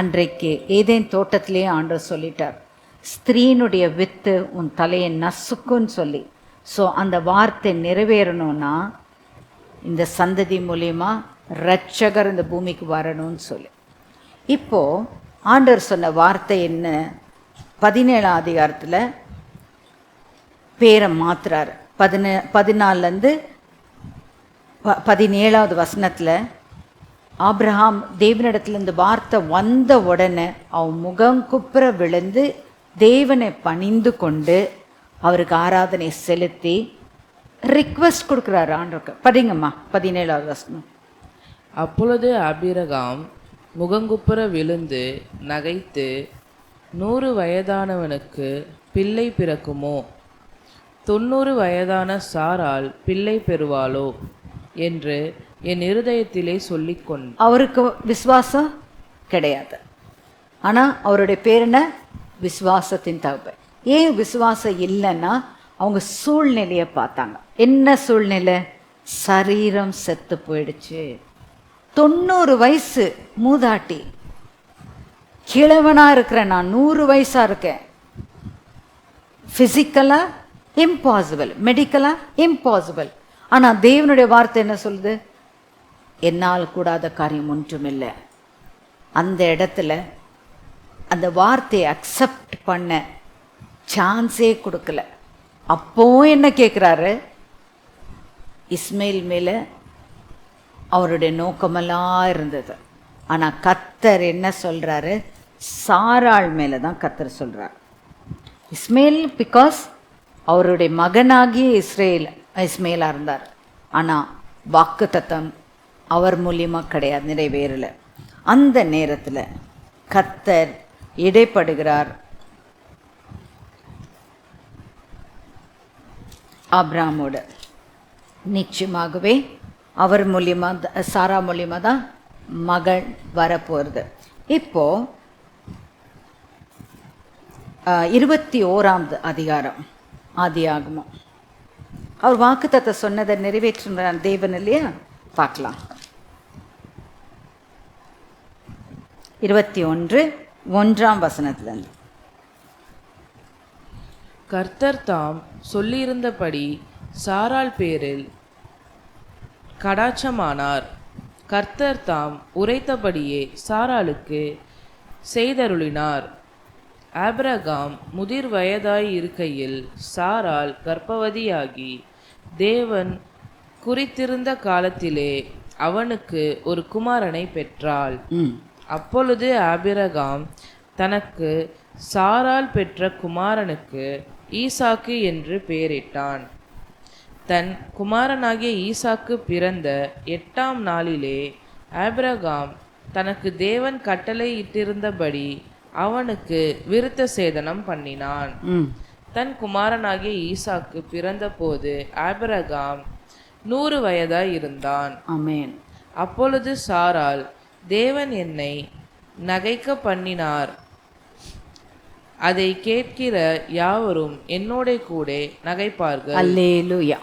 அன்றைக்கு ஏதேன் தோட்டத்திலேயே ஆண்டவர் சொல்லிட்டார் ஸ்திரீனுடைய வித்து உன் தலையை நசுக்குன்னு சொல்லி. ஸோ அந்த வார்த்தை நிறைவேறணும்னா இந்த சந்ததி மூலயமா ரட்சகர் இந்த பூமிக்கு வரணும்னு சொல்லி. இப்போது ஆண்டவர் சொன்ன வார்த்தை என்ன? பதினேழாம் அதிகாரத்தில் பேரை மாத்துறாரு. பதினே பதினாலேருந்து ப பதினேழாவது வசனத்தில் ஆப்ரஹாம் தேவனிடத்துல இந்த வார்த்தை வந்த உடனே அவன் முகம் குப்புற விழுந்து தேவனை பணிந்து கொண்டு அவருக்கு ஆராதனை செலுத்தி ரிக்வெஸ்ட் கொடுக்குறாரு ஆண்டவருக்கு. படிங்கம்மா பதினேழாவது வசனம். அப்பொழுது அபிரகாம் முகங்குப்புற விழுந்து நகைத்து நூறு வயதானவனுக்கு பிள்ளை பிறக்குமோ? தொண்ணூறு வயதான சாரால் பிள்ளை பெறுவாளோ? என்று என் இருதயத்திலே சொல்லிக்கொண்டு அவருக்கு விசுவாசம் கிடையாது. ஆனால் அவருடைய பேர் என்ன? விசுவாசத்தின் தகவல் ஏன் விசுவாசம் இல்லைன்னா அவங்க சூழ்நிலையை பார்த்தாங்க. என்ன சூழ்நிலை? சரீரம் செத்து போயிடுச்சு. தொண்ணூறு வயசு மூதாட்டி. கிழவனாக இருக்கிறேன் நான் நூறு வயசாக இருக்கேன். ஃபிசிக்கலாக இம்பாசிபிள் மெடிக்கலாக இம்பாசிபிள் ஆனால் தேவனுடைய வார்த்தை என்ன சொல்லுது? என்னால் கூடாத காரியம் ஒன்றுமில்லை. அந்த இடத்துல அந்த வார்த்தையை அக்செப்ட் பண்ண சான்ஸே கொடுக்கல. அப்போ என்ன கேட்குறாரு இஸ்மைல் மேலே அவருடைய நோக்கமெல்லாம் இருந்தது. ஆனால் கத்தர் என்ன சொல்கிறாரு சாராள் மேலே தான் கத்தர் சொல்கிறார் இஸ்மேல் பிகாஸ் அவருடைய மகனாகிய இஸ்ரேல் இஸ்மேலாக இருந்தார். ஆனால் வாக்கு தத்தம் அவர் மூலியமாக கிடையாது நிறைவேறலை அந்த நேரத்தில் கத்தர் இடைப்படுகிறார். ஆப்ராமோட. நிச்சயமாகவே அவர் மூலியமாக த- சாரா மூலியமாக தான் மகள் வரப்போகிறது இப்போது இருபத்தி ஓராம் அதிகாரம் ஆதியாகமம் அவர் வாக்குத்தத்தை சொன்னதை நிறைவேற்றுகிற தேவன் இல்லையா? பார்க்கலாம். இருபத்தி ஒன்று ஒன்றாம் வசனத்துலேருந்து. கர்த்தர் தாம் சொல்லியிருந்தபடி சாராள் பேரில் கடாட்சமானார். கர்த்தர் தாம் உரைத்தபடியே சாராளுக்கு செய்தருளினார். ஆபிரகாம் முதிர் வயதாய் இருக்கையில் சாராள் கர்ப்பவதியாகி தேவன் குறித்திருந்த காலத்திலே அவனுக்கு ஒரு குமாரனை பெற்றாள். அப்பொழுது ஆபிரகாம் தனக்கு சாரால் பெற்ற குமாரனுக்கு ஈசாக்கு என்று பெயரிட்டான். தன் குமாரனாகிய ஈசாக்கு பிறந்த எட்டாம் நாளிலே ஆபிரகாம் தனக்கு தேவன் கட்டளை இட்டிருந்தபடி அவனுக்கு விருத்த சேதனம் பண்ணினான். தன் குமாரனாகிய ஈசாக்கு பிறந்தபோது ஆபிரகாம் நூறு வயதாய் இருந்தான். அப்பொழுது சாராள் தேவன் என்னை நகைக்க பண்ணினார். அதை கேட்கிற யாவரும் என்னோட கூட நகைப்பார்கள். அல்லேலுயா.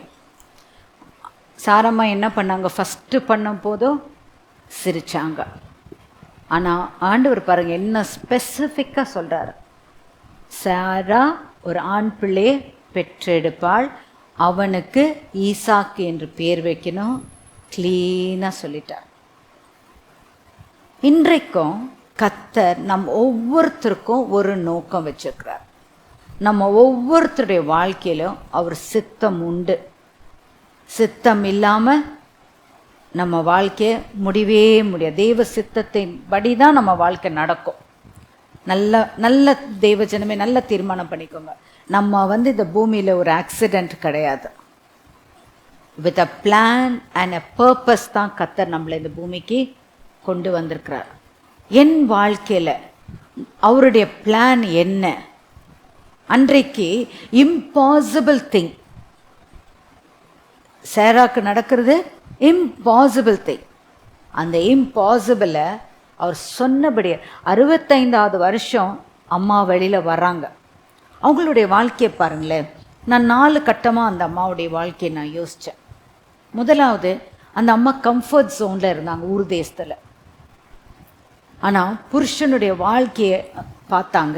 சாரம்மா என்ன பண்ணாங்க? ஃபஸ்ட்டு பண்ணும் போதும் சிரிச்சாங்க. ஆனால் ஆண்டவர் பாருங்க என்ன ஸ்பெசிஃபிக்காக சொல்கிறார் சாரா ஒரு ஆண் பிள்ளையை பெற்றெடுப்பாள். அவனுக்கு ஈசாக்கு என்று பேர் வைக்கணும். க்ளீனாக சொல்லிட்டார். இன்றைக்கும் கத்தர் நம் ஒவ்வொருத்தருக்கும் ஒரு நோக்கம் வச்சுருக்கிறார். நம்ம ஒவ்வொருத்தருடைய வாழ்க்கையிலும் அவர் சித்தம் உண்டு. சித்தம் இல்லாமல் நம்ம வாழ்க்கைய முடியவே முடியாது. தெய்வ சித்தத்தின் படி தான் நம்ம வாழ்க்கை நடக்கும். நல்ல நல்ல தெய்வ ஜனமே நல்ல தீர்மானம் பண்ணிக்கோங்க. நம்ம வந்து இந்த பூமியில் ஒரு ஆக்சிடெண்ட் கிடையாது. With a plan and a purpose தான் கத்தர் நம்மளை இந்த பூமிக்கு கொண்டு வந்திருக்கிறார். என் வாழ்க்கையில் அவருடைய பிளான் என்ன? அன்றைக்கு இம்பாசிபிள் திங் சேராக்கு நடக்கிறது இம்பாசிபிள் திங் அந்த இம்பாசிபிளை அவர் சொன்னபடி அறுபத்தைந்தாவது வருஷம் அம்மா வெளியில் வர்றாங்க. அவங்களுடைய வாழ்க்கையை பாருங்களேன். நான் நாலு கட்டமாக அந்த அம்மாவுடைய வாழ்க்கையை நான் யோசித்தேன் முதலாவது அந்த அம்மா கம்ஃபர்ட் ஜோனில் இருந்தாங்க ஊர் தேசத்தில். ஆனால் புருஷனுடைய வாழ்க்கையை பார்த்தாங்க.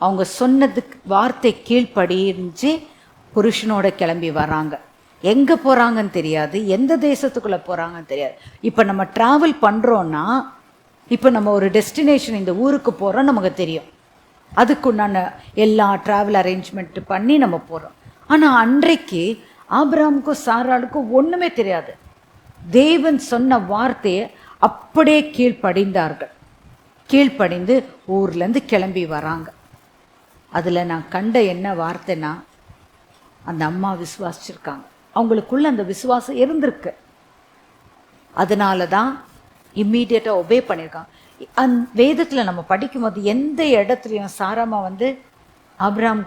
அவங்க சொன்னதுக்கு வார்த்தை கீழ்ப்படிஞ்சு புருஷனோட கிளம்பி வராங்க எங்கே போகிறாங்கன்னு தெரியாது. எந்த தேசத்துக்குள்ளே போகிறாங்கன்னு தெரியாது. இப்போ நம்ம ட்ராவல் பண்ணுறோன்னா இப்போ நம்ம ஒரு டெஸ்டினேஷன் இந்த ஊருக்கு போகிறோம் நமக்கு தெரியும். அதுக்குண்டான எல்லா ட்ராவல் அரேஞ்ச்மெண்ட்டு பண்ணி நம்ம போகிறோம் ஆனால் அன்றைக்கு ஆப்ராமுக்கும் சாராளுக்கும் ஒன்றுமே தெரியாது. தேவன் சொன்ன வார்த்தையை அப்படியே கீழ்ப்படிந்தார்கள். கீழ்ப்படிந்து ஊர்லேருந்து கிளம்பி வராங்க. அதில் நான் கண்ட என்ன வார்த்தைன்னா அந்த அம்மா விசுவாசிச்சிருக்காங்க. அவங்களுக்குள்ள அந்த விசுவாசம் இருந்திருக்கு. அதனால தான் இம்மீடியட்டாக ஒபே பண்ணியிருக்காங்க. அந் வேதத்தில் நம்ம படிக்கும்போது எந்த இடத்துலையும் சாராமா வந்து அப்ராம்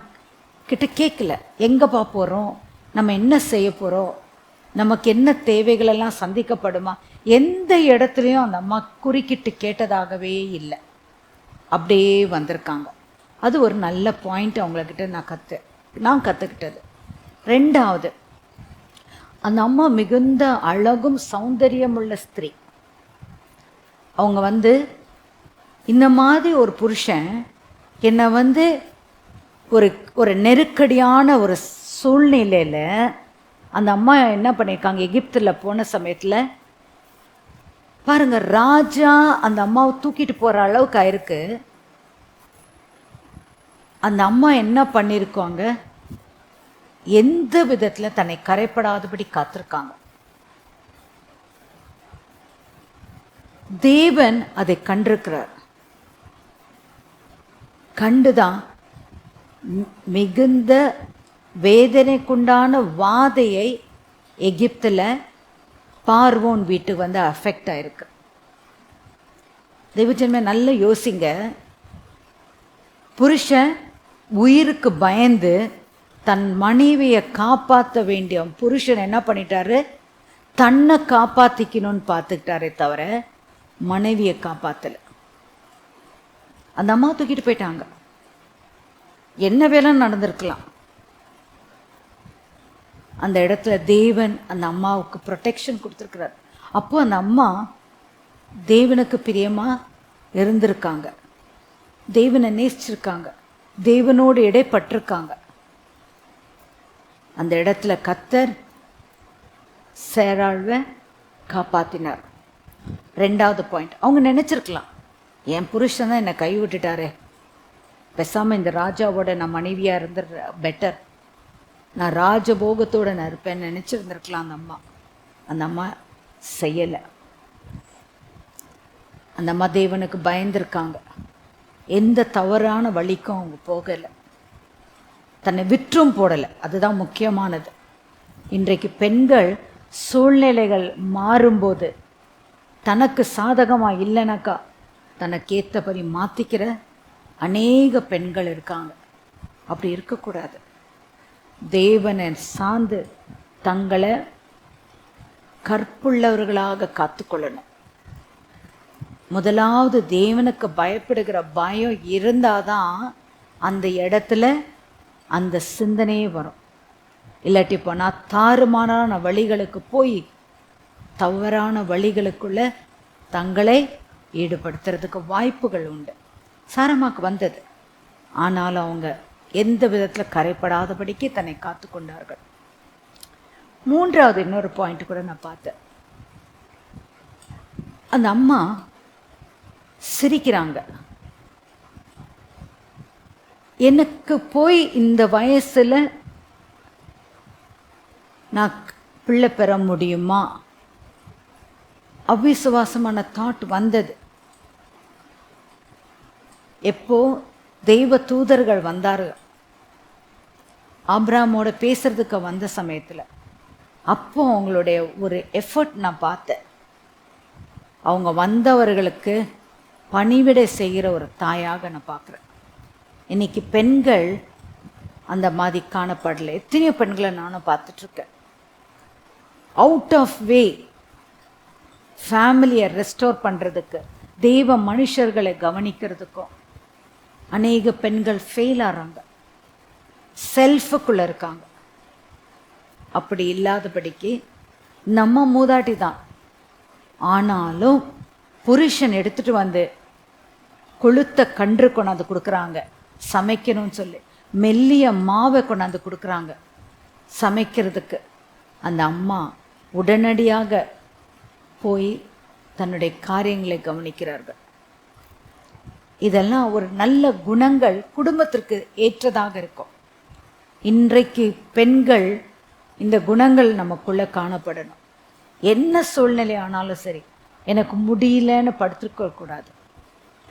கிட்ட கேட்கல எங்கேப்பா போகிறோம் நம்ம என்ன செய்ய போகிறோம் நமக்கு என்ன தேவைகளெல்லாம் சந்திக்கப்படுமா? எந்த இடத்துலையும் அந்த அம்மா குறுக்கிட்டு கேட்டதாகவே இல்லை. அப்படியே வந்திருக்காங்க. அது ஒரு நல்ல பாயிண்ட் அவங்கக்கிட்ட நான் கற்று நான் கற்றுக்கிட்டது ரெண்டாவது அந்த அம்மா மிகுந்த அழகும் சௌந்தரியமுள்ள ஸ்திரீ. அவங்க வந்து இந்த மாதிரி ஒரு புருஷன் என்னை வந்து ஒரு ஒரு நெருக்கடியான ஒரு சூழ்நிலையில் அந்த அம்மா என்ன பண்ணியிருக்காங்க எகிப்தில் போன சமயத்தில் பாருங்க ராஜா அந்த அம்மாவை தூக்கிட்டு போகிற அளவுக்கு ஆயிருக்கு. அந்த அம்மா என்ன பண்ணியிருக்காங்க எந்த விதத்தில் தன்னை கரைப்படாதபடி காத்திருக்காங்க. தேவன் அதை கண்டிருக்கிறார். கண்டுதான் மி- மிகுந்த வேதனைக்குண்டான வாதையை எகிப்தில் பார்வோன் வீட்டுக்கு வந்து அஃபெக்ட் ஆயிருக்கு. தெய்வஜன்மே நல்ல யோசிங்க. புருஷன் உயிருக்கு பயந்து தன் மனைவியை காப்பாற்ற வேண்டிய புருஷன் என்ன பண்ணிட்டாரு? தன்னை காப்பாற்றிக்கணும்னு பார்த்துக்கிட்டாரே தவிர மனைவியை காப்பாற்றலை அந்த அம்மா தூக்கிட்டு போயிட்டாங்க. என்ன வேலை நடந்திருக்கலாம். அந்த இடத்துல தேவன் அந்த அம்மாவுக்கு ப்ரொடெக்ஷன் கொடுத்துருக்குறாரு. அப்போ அந்த அம்மா தேவனுக்கு பிரியமாக இருந்திருக்காங்க. தேவனை நேசிச்சிருக்காங்க. தேவனோடு இடைப்பட்டிருக்காங்க. அந்த இடத்துல கத்தர் சேராழ்வை காப்பாற்றினார் ரெண்டாவது பாயிண்ட் அவங்க நினச்சிருக்கலாம் என் புருஷன் தான் என்னை கைவிட்டுட்டாரே. பெசாமல் இந்த ராஜாவோட நான் மனைவியாக இருந்துடுற பெட்டர் நான் ராஜபோகத்தோட நான் இருப்பேன்னு அந்த அம்மா. அந்த அம்மா செய்யலை. அந்த அம்மா தேவனுக்கு பயந்துருக்காங்க. எந்த தவறான வழிக்கும் அவங்க போகலை. தன்னை விற்றும் போடலை. அதுதான் முக்கியமானது. இன்றைக்கு பெண்கள் சூழ்நிலைகள் மாறும்போது தனக்கு சாதகமாக இல்லைனாக்கா தனக்கு ஏற்றபடி மாற்றிக்கிற அநேக பெண்கள் இருக்காங்க. அப்படி இருக்கக்கூடாது. தேவனை சார்ந்து தங்களை கற்புள்ளவர்களாக காத்துக்கொள்ளணும். முதலாவது தேவனுக்கு பயப்படுகிற பயம் இருந்தாதான் அந்த இடத்துல அந்த சிந்தனையே வரும். இல்லாட்டி போனால் தாறுமாறான வழிகளுக்கு போய் தவறான வழிகளுக்குள்ள தங்களை ஈடுபடுத்துறதுக்கு வாய்ப்புகள் உண்டு. சாரமாக்கு வந்தது. ஆனாலும் அவங்க எந்த விதத்தில் கரைப்படாதபடிக்கு தன்னை காத்து கொண்டார்கள். மூன்றாவது இன்னொரு பாயிண்ட் கூட நான் பார்த்தேன். அந்த அம்மா சிரிக்கிறாங்க. எனக்கு போய் இந்த வயசில் நான் பிள்ளை பெற முடியுமா? அவிசுவாசமான தாட் வந்தது. எப்போ தெய்வ தூதர்கள் வந்தார்கள். ஆப்ராமோட பேசுறதுக்கு வந்த சமயத்தில் அப்போ அவங்களுடைய ஒரு எஃபர்ட் நான் பார்த்தேன். அவங்க வந்தவர்களுக்கு பணிவிடை செய்கிற ஒரு தாயாக நான் பார்க்குறேன். இன்னைக்கு பெண்கள் அந்த மாதிரி காணப்படலை. எத்தனையோ பெண்களை நானும் பார்த்துட்ருக்கேன். அவுட் ஆஃப் வே ஃபேமிலியை ரெஸ்டோர் பண்ணுறதுக்கு தெய்வ மனுஷர்களை கவனிக்கிறதுக்கும் அநேக பெண்கள் ஃபெயில் ஆகிறாங்க செல்ஃபுக்குள்ளே இருக்காங்க. அப்படி இல்லாதபடிக்கு நம்ம மூதாட்டி தான். ஆனாலும் புருஷன் எடுத்துட்டு வந்து கொளுத்த கன்று கொண்டாந்து கொடுக்குறாங்க. சமைக்கணும்னு சொல்லி. மெல்லிய மாவை கொண்டாந்து கொடுக்குறாங்க. சமைக்கிறதுக்கு. அந்த அம்மா உடனடியாக போய் தன்னுடைய காரியங்களை கவனிக்கிறார்கள். இதெல்லாம் ஒரு நல்ல குணங்கள் குடும்பத்திற்கு ஏற்றதாக இருக்கும். இன்றைக்கு பெண்கள் இந்த குணங்கள் நமக்குள்ளே காணப்படணும். என்ன சூழ்நிலை ஆனாலும் சரி எனக்கு முடியலன்னு படுத்துக்க கூடாது.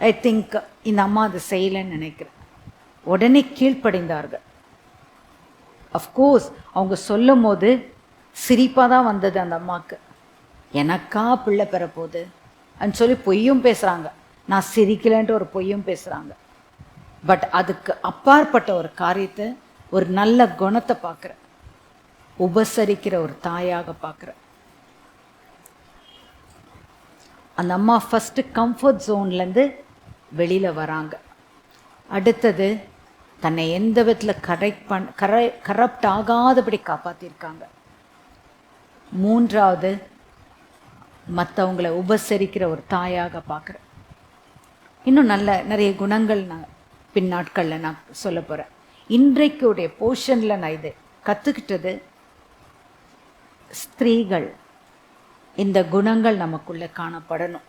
ஐ திங்க் இந்த அம்மா அதை செய்யலைன்னு நினைக்கிறேன். உடனே கீழ்ப்படிந்தார்கள். அஃப்கோர்ஸ் அவங்க சொல்லும் போது சிரிப்பாக தான் வந்தது அந்த அம்மாவுக்கு எனக்கா பிள்ளை பெற போகுது அப்படின்னு சொல்லி பொய்யும் பேசுகிறாங்க நான் சிரிக்கலைன்ட்டு ஒரு பொய்யும் பேசுகிறாங்க பட் அதுக்கு அப்பாற்பட்ட ஒரு காரியத்தை ஒரு நல்ல குணத்தை பார்க்குறேன் உபசரிக்கிற ஒரு தாயாக பார்க்குறேன் அந்த அம்மா ஃபஸ்ட்டு கம்ஃபர்ட் ஜோன்லேருந்து வெளியில் வராங்க. அடுத்தது தன்னை எந்த விதத்தில் கரெக்ட் பண் கரை கரப்ட் ஆகாதபடி காப்பாற்றிருக்காங்க மூன்றாவது மற்றவங்களை உபசரிக்கிற ஒரு தாயாக பார்க்குறேன் இன்னும் நல்ல நிறைய குணங்கள் நான் பின் நாட்களில் நான் சொல்ல போகிறேன் இன்றைக்குடைய போர்ஷனில் நான் இது கற்றுக்கிட்டது ஸ்திரீகள். இந்த குணங்கள் நமக்குள்ளே காணப்படணும்.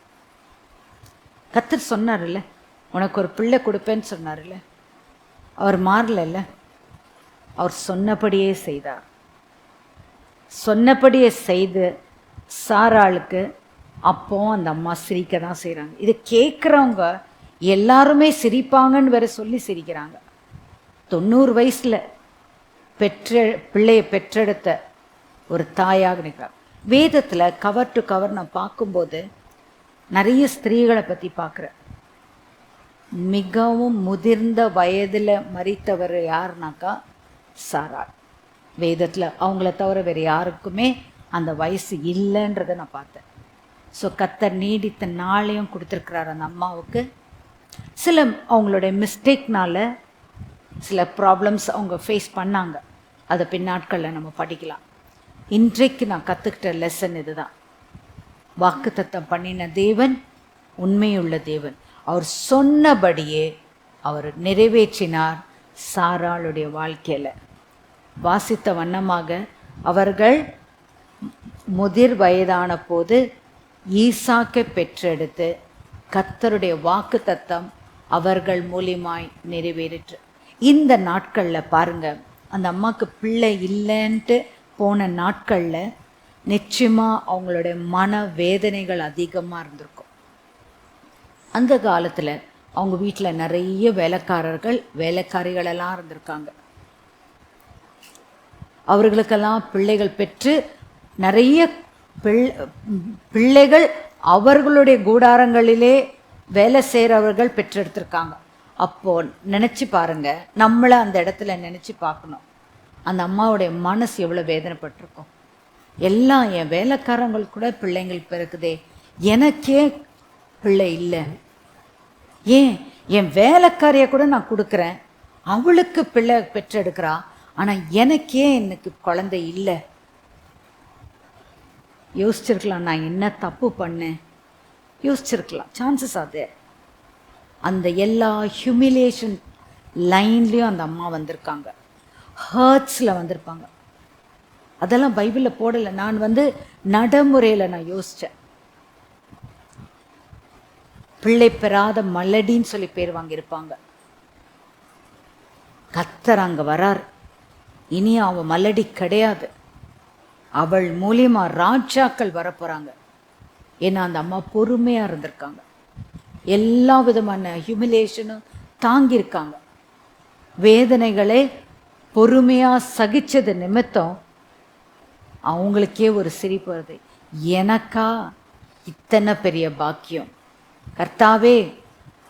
கத்தர் சொன்னார்ல உனக்கு ஒரு பிள்ளை கொடுப்பேன்னு சொன்னார்ல அவர் மாறலல்ல. அவர் சொன்னபடியே செய்தார். சொன்னபடியே செய்து சாராளுக்கு அப்போ அந்த அம்மா சிரிக்க தான் செய்கிறாங்க இதை கேட்குறவங்க எல்லாருமே சிரிப்பாங்கன்னு வேற சொல்லி சிரிக்கிறாங்க. தொண்ணூறு வயசில் பெற்ற பிள்ளையை பெற்றெடுத்த ஒரு தாயாக நிற்கிறார். வேதத்தில் கவர் டு கவர் நான் பார்க்கும்போது நிறைய ஸ்திரீகளை பற்றி பார்க்குறேன். மிகவும் முதிர்ந்த வயதில் மறித்தவர் யாருனாக்கா சாராள் வேதத்தில் அவங்கள தவிர வேறு யாருக்குமே அந்த வயசு இல்லைன்றதை நான் பார்த்தேன். ஸோ கத்தர் நீடித்த நாளையும் கொடுத்துருக்கிறார் அந்த அம்மாவுக்கு. சில அவங்களுடைய மிஸ்டேக்னால சில ப்ராப்ளம்ஸ் அவங்க ஃபேஸ் பண்ணாங்க. அதை பின்னாட்களில் நம்ம படிக்கலாம். இன்றைக்கு நான் கற்றுக்கிட்ட லெசன் இதுதான். வாக்குத்தத்தம் பண்ணின தேவன் உண்மையுள்ள தேவன். அவர் சொன்னபடியே அவர் நிறைவேற்றினார் சாராளுடைய வாழ்க்கையில். வாசித்த வண்ணமாக அவர்கள் முதிர் வயதான போது ஈசாக்கை பெற்றெடுத்து கத்தருடைய வாக்கு தத்தம் அவர்கள் மூலியமாய் நிறைவேறிற்று. இந்த நாட்களில் பாருங்கள் அந்த அம்மாவுக்கு பிள்ளை இல்லைன்ட்டு போன நாட்களில் நிச்சயமாக அவங்களுடைய மன வேதனைகள் அதிகமாக இருந்திருக்கும். அந்த காலத்தில் அவங்க வீட்டில் நிறைய வேலைக்காரர்கள் வேலைக்காரிகளெல்லாம் இருந்திருக்காங்க. அவர்களுக்கெல்லாம் பிள்ளைகள் பெற்று நிறைய பிள்ளைகள் அவர்களுடைய கூடாரங்களிலே வேலை செய்கிறவர்கள் பெற்றெடுத்திருக்காங்க. அப்போ நினச்சி பாருங்க. நம்மளை அந்த இடத்துல நினச்சி பார்க்கணும். அந்த அம்மாவுடைய மனசு எவ்வளோ வேதனைப்பட்டிருக்கும். எல்லாம் என் வேலைக்காரங்கள் கூட பிள்ளைங்கள் பிறக்குதே. எனக்கே பிள்ளை இல்லை. ஏன்? என் வேலைக்காரியை கூட நான் கொடுக்குறேன். அவளுக்கு பிள்ளை பெற்றெடுக்கிறா. ஆனால் எனக்கே எனக்கு குழந்தை இல்லை. யோசிச்சிருக்கலாம் நான் என்ன தப்பு பண்ணேன்? யோசிச்சிருக்கலாம். சான்சஸ் அது அந்த எல்லா ஹியூமிலேஷன் லைன்லேயும் அந்த அம்மா வந்திருக்காங்க. ஹர்ட்ஸில் வந்திருப்பாங்க. அதெல்லாம் பைபிளில் போடலை. நான் வந்து நடைமுறையில் நான் யோசித்தேன் பிள்ளை பெறாத மலடின்னு சொல்லி பேர் வாங்கியிருப்பாங்க. கத்தர் அங்கே வரார். இனி அவன் மலடி கிடையாது. அவள் மூலியமாக ராஜாக்கள் வரப்போகிறாங்க ஏன்னா அந்த அம்மா பொறுமையாக இருந்திருக்காங்க. எல்லா விதமான ஹியூமிலேஷனும் தாங்கியிருக்காங்க. வேதனைகளை பொறுமையாக சகிச்சது நிமித்தம் அவங்களுக்கே ஒரு சிரிப்பு வருது. எனக்கா இத்தனை பெரிய பாக்கியம்? கர்த்தாவே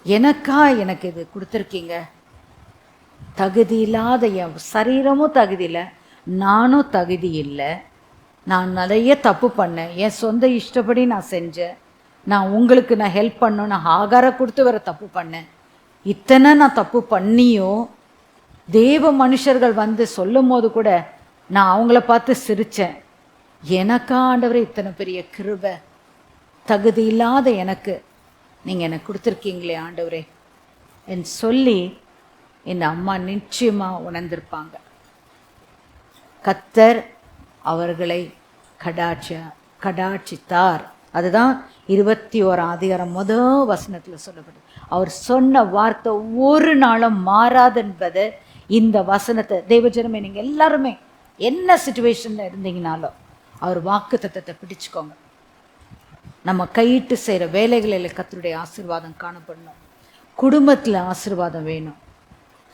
எனக்கா எனக்கு இது கொடுத்துருக்கீங்க? தகுதி இல்லாத என் சரீரமும் தகுதி இல்லை நானும் தகுதி இல்லை. நான் நிறைய தப்பு பண்ணேன். என் சொந்த இஷ்டப்படி நான் செஞ்சேன். நான் உங்களுக்கு நான் ஹெல்ப் பண்ணணும். நான் ஆகாரம் கொடுத்து வர தப்பு பண்ணேன். இத்தனை நான் தப்பு பண்ணியும் தேவ மனுஷர்கள் வந்து சொல்லும் போது கூட நான் அவங்கள பார்த்து சிரித்தேன் எனக்கா ஆண்டவரே இத்தனை பெரிய கிருபை தகுதி இல்லாத எனக்கு. நீங்கள் எனக்கு கொடுத்துருக்கீங்களே ஆண்டவரே. என்று சொல்லி என் அம்மா நிச்சயமாக உணர்ந்திருப்பாங்க. கத்தர் அவர்களை கடாட்ச கடாட்சித்தார். அதுதான் இருபத்தி ஓராம் அதிகாரம் முத வசனத்தில் சொல்லப்படுது அவர் சொன்ன வார்த்தை ஒரு நாளும் மாறாதென்பது இந்த வசனத்தை தெய்வஜனமே நீங்கள் எல்லாருமே என்ன சுச்சுவேஷனில் இருந்தீங்கனாலும் அவர் வாக்கு தத்தத்தை பிடிச்சுக்கோங்க. நம்ம கையிட்டு செய்கிற வேலைகளில் கத்தருடைய ஆசீர்வாதம் காணப்படணும். குடும்பத்தில் ஆசீர்வாதம் வேணும்.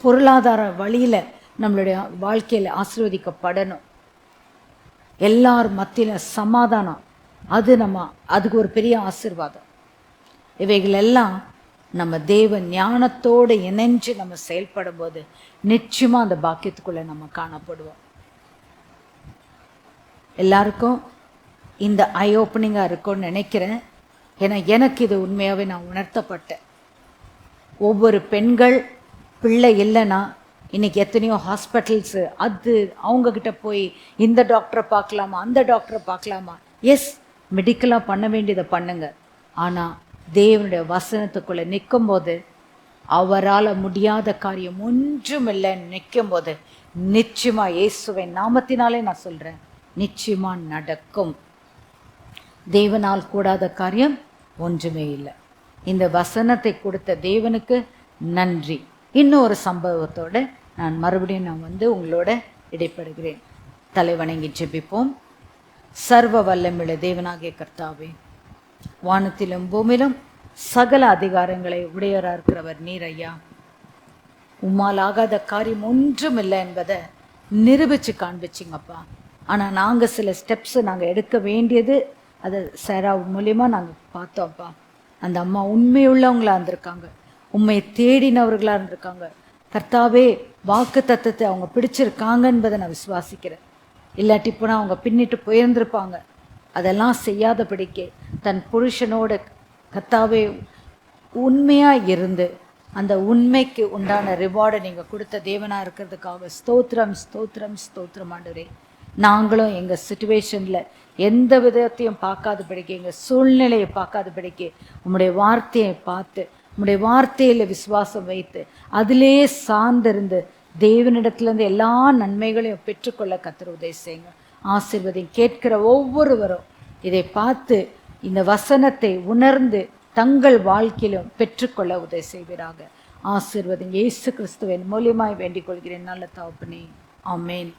பொருளாதார வழியில் நம்மளுடைய வாழ்க்கையில் ஆசீர்வதிக்கப்படணும். எல்லார் மத்தியில் சமாதானம். அது நம்ம அதுக்கு ஒரு பெரிய ஆசிர்வாதம். இவைகள் எல்லாம் நம்ம தேவ ஞானத்தோடு இணைஞ்சு நம்ம செயல்படும் போது நிச்சயமாக அந்த பாக்கியத்துக்குள்ளே நம்ம காணப்படுவோம். எல்லாருக்கும் இந்த ஐ ஓப்பனிங்காக இருக்கும்னு நினைக்கிறேன். ஏன்னா எனக்கு இது உண்மையாகவே நான் உணர்த்தப்பட்டேன். ஒவ்வொரு பெண்கள் பிள்ளை இல்லைன்னா இன்றைக்கி எத்தனையோ ஹாஸ்பிட்டல்ஸு அது அவங்கக்கிட்ட போய் இந்த டாக்டரை பார்க்கலாமா அந்த டாக்டரை பார்க்கலாமா? எஸ் மெடிக்கலாக பண்ண வேண்டியதை பண்ணுங்க. ஆனால் தேவனுடைய வசனத்துக்குள்ளே நிற்கும் போது அவரால் முடியாத காரியம் ஒன்றும் இல்லைன்னு நிற்கும்போது நிச்சயமாக இயேசுவின் நாமத்தினாலே நான் சொல்கிறேன் நிச்சயமாக நடக்கும். தேவனால் கூடாத காரியம் ஒன்றுமே இல்லை. இந்த வசனத்தை கொடுத்த தேவனுக்கு நன்றி. இன்னும் ஒரு சம்பவத்தோட நான் மறுபடியும் நான் வந்து உங்களோட இடைப்படுகிறேன். தலைவணங்கி ஜெபிப்போம். சர்வ வல்லமிழ தேவனாகிய கர்த்தாவே வானத்திலும் பூமியிலும் சகல அதிகாரங்களை உடையவராக இருக்கிறவர் நீர் ஐயா உம்மால் ஆகாத காரியம் ஒன்றும் இல்லை என்பதை நிரூபித்து காண்பிச்சிங்கப்பா. ஆனால் நாங்கள் சில ஸ்டெப்ஸை நாங்கள் எடுக்க வேண்டியது அதை சேரா மூலியமாக நாங்கள் பார்த்தோம்ப்பா. அந்த அம்மா உண்மையுள்ளவங்களாக இருந்திருக்காங்க. உண்மையை தேடினவர்களாக இருந்திருக்காங்க. கர்த்தாவே வாக்கு தத்துவத்தை அவங்க பிடிச்சிருக்காங்க என்பதை நான் விசுவாசிக்கிறேன். இல்லாட்டி போனால் அவங்க பின்னிட்டு போயிருந்திருப்பாங்க. அதெல்லாம் செய்யாதபடிக்கு தன் புருஷனோட கத்தாவே உண்மையாக இருந்து அந்த உண்மைக்கு உண்டான ரிவார்டை நீங்கள் கொடுத்த தேவனாக இருக்கிறதுக்காக ஸ்தோத்திரம் ஸ்தோத்திரம் ஸ்தோத்திரம் ஆண்டவரே. நாங்களும் எங்கள் சுச்சுவேஷனில் எந்த விதத்தையும் பார்க்காதபடிக்கு எங்கள் சூழ்நிலையை பார்க்காதபடிக்கு உங்களுடைய வார்த்தையை பார்த்து உங்களுடைய வார்த்தையில் விசுவாசம் வைத்து அதிலே சார்ந்திருந்து தேவனிடத்துலேருந்து எல்லா நன்மைகளையும் பெற்றுக்கொள்ள கத்திர உதவி செய்யுங்க. ஆசீர்வதியும் கேட்கிற ஒவ்வொருவரும் இதை பார்த்து இந்த வசனத்தை உணர்ந்து தங்கள் வாழ்க்கையிலும் பெற்றுக்கொள்ள உதவி செய்வீராக. ஆசீர்வதிங்க இயேசு கிறிஸ்துவின் மூலியமாய் வேண்டிக் கொள்கிறேன். நல்ல தகப்பனே. அமேன்